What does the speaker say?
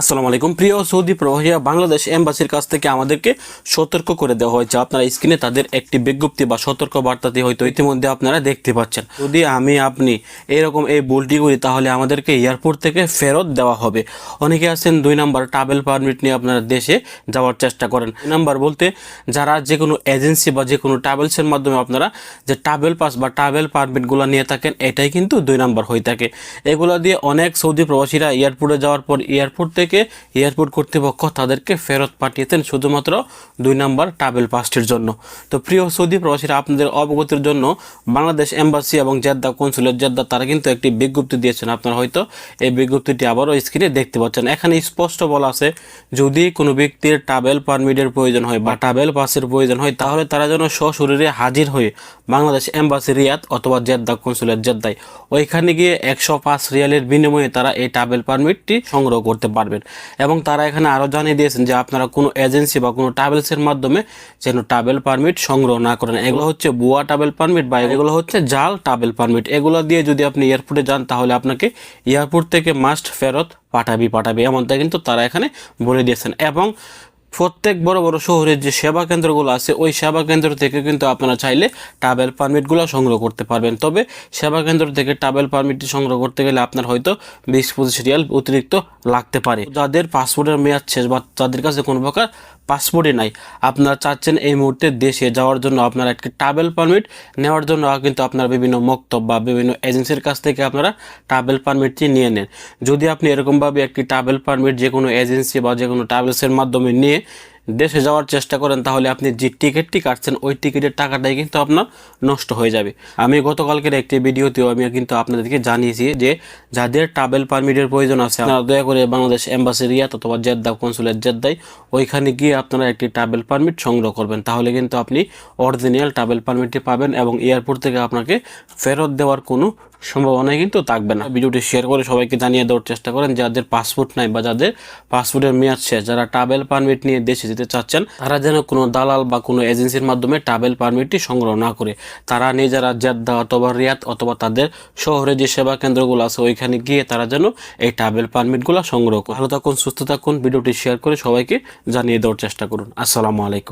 আসসালামু আলাইকুম। প্রিয় সৌদি প্রবাসীরা বাংলাদেশ এম্বাসির কাছ থেকে আমাদেরকে সতর্ক করে দেওয়া হয়েছে। আপনারা স্ক্রিনে তাদের একটি বিজ্ঞপ্তি বা সতর্ক বার্তাটি হয়তো ইতিমধ্যে আপনারা দেখতে পাচ্ছেন। যদি আমি, আপনি এরকম এই ভুলটি করি, তাহলে আমাদেরকে এয়ারপোর্ট থেকে ফেরত দেওয়া হবে। অনেকে আছেন, দুই নাম্বার ট্রাভেল পারমিট নিয়ে আপনারা দেশে যাওয়ার চেষ্টা করেন। দুই নাম্বার বলতে, যারা যে কোনো এজেন্সি বা যে কোনো ট্রাভেলসের মাধ্যমে আপনারা যে ট্রাভেল পাস বা ট্রাভেল পারমিটগুলো নিয়ে থাকেন, এটাই কিন্তু দুই নাম্বার হয়ে থাকে। এগুলো দিয়ে অনেক সৌদি প্রবাসীরা এয়ারপোর্টে যাওয়ার পর, এয়ারপোর্ট থেকে এয়ারপোর্ট কর্তৃপক্ষ তাদেরকে ফেরত পাঠিয়েছেন শুধুমাত্র দুই নাম্বার ট্রাভেল পাসটির জন্য। তো প্রিয় সৌদি প্রবাসীরা, আপনাদের অবগতির জন্য বাংলাদেশ এম্বাসি এবং জেদ্দা কনসুলেট, জেদ্দা তারা কিন্তু একটি বিজ্ঞপ্তি দিয়েছেন। আপনারা হয়তো এই বিজ্ঞপ্তিটি আবারও স্ক্রিনে দেখতে পাচ্ছেন। এখানে স্পষ্ট বলা আছে, যদি কোনো ব্যক্তির ট্রাভেল পারমিটের প্রয়োজন হয় বা ট্রাভেল পাসের প্রয়োজন হয়, তাহলে তারা যেন সশরীরে হাজির হয়ে বাংলাদেশ এম্বাসি রিয়াদ অথবা জেদ্দা কনসুলেট জেদ্দায় ওইখানে গিয়ে একশো পাঁচ রিয়ালের বিনিময়ে তারা এই ট্রাভেল পারমিটটি সংগ্রহ করতে পারবেন। এবং তারা এখানে আরও জানিয়ে দিয়েছেন যে আপনারা কোনো এজেন্সি বা কোনো ট্রাভেলসের মাধ্যমে যেন ট্রাভেল পারমিট সংগ্রহ না করেন। এগুলো হচ্ছে বুয়া ট্রাভেল পারমিট বা এগুলো হচ্ছে জাল ট্রাভেল পারমিট। এগুলো দিয়ে যদি আপনি এয়ারপোর্টে যান, তাহলে আপনাকে এয়ারপোর্ট থেকে মাস্ট ফেরত পাঠাবি পাঠাবি। এমনটা কিন্তু তারা এখানে বলে দিয়েছেন। এবং প্রত্যেক বড় বড় শহরের যে সেবা কেন্দ্রগুলো আছে, ওই সেবা কেন্দ্র থেকে কিন্তু আপনারা চাইলে ট্রাভেল পারমিটগুলো সংগ্রহ করতে পারবেন। তবে সেবা কেন্দ্র থেকে ট্রাভেল পারমিটটি সংগ্রহ করতে গেলে আপনার হয়তো বিশ পঁচিশ রিয়াল অতিরিক্ত লাগতে পারে। যাদের পাসপোর্টের মেয়াদ শেষ বা যাদের কাছে কোনো প্রকার পাসপোর্টই নাই, আপনারা চাচ্ছেন এই মুহূর্তে দেশে যাওয়ার জন্য আপনারা একটি ট্রাভেল পারমিট নেওয়ার জন্য কিন্তু আপনারা বিভিন্ন মক্তব বা বিভিন্ন এজেন্সির কাছ থেকে আপনারা ট্রাভেল পারমিটটি নিয়ে নেন। যদি আপনি এরকমভাবে একটি ট্রাভেল পারমিট যে কোনো এজেন্সি বা যে কোনো ট্রাভেলসের মাধ্যমে নিয়ে দেশে যাওয়ার চেষ্টা করেন, তাহলে আপনি যে টিকিটটি কাটছেন, ওই টিকিটের টাকাটাই কিন্তু আপনার নষ্ট হয়ে যাবে। আমি গতকালকের একটি ভিডিওতেও আমি কিন্তু আপনাদেরকে জানিয়েছি যে, যাদের ট্রাভেল পারমিটের প্রয়োজন আছে, আপনারা দয়া করে বাংলাদেশ এম্বাসি রিয়াত অথবা জেদ্দা কনসুলেট জেদ্দায় ওইখানে গিয়ে আপনারা একটি ট্রাভেল পারমিট সংগ্রহ করবেন। তাহলে কিন্তু আপনি অরিজিনাল ট্রাভেল পারমিটটি পাবেন এবং এয়ারপোর্ট থেকে আপনাকে ফেরত দেওয়ার কোনো সম্ভাবনাই কিন্তু থাকবে না। ভিডিওটি শেয়ার করে সবাইকে জানিয়ে দেওয়ার চেষ্টা করেন, যাদের পাসপোর্ট নাই বা যাদের পাসপোর্টের মেয়াদ শেষ, যারা ট্রাভেল পারমিট নিয়ে দেশে যেতে চাচ্ছেন, তারা যেন কোনো দালাল বা কোনো এজেন্সির মাধ্যমে ট্রাভেল পারমিটটি সংগ্রহ না করে। তারা নিজেরা জেদ্দা অথবা রিয়াদ অথবা তাদের শহরে যে সেবা কেন্দ্রগুলো আছে, ওইখানে গিয়ে তারা যেন এই ট্রাভেল পারমিটগুলো সংগ্রহ করে। ভালো থাকুন, সুস্থ থাকুন, ভিডিওটি শেয়ার করে সবাইকে জানিয়ে দেওয়ার চেষ্টা করুন। আসসালামু আলাইকুম।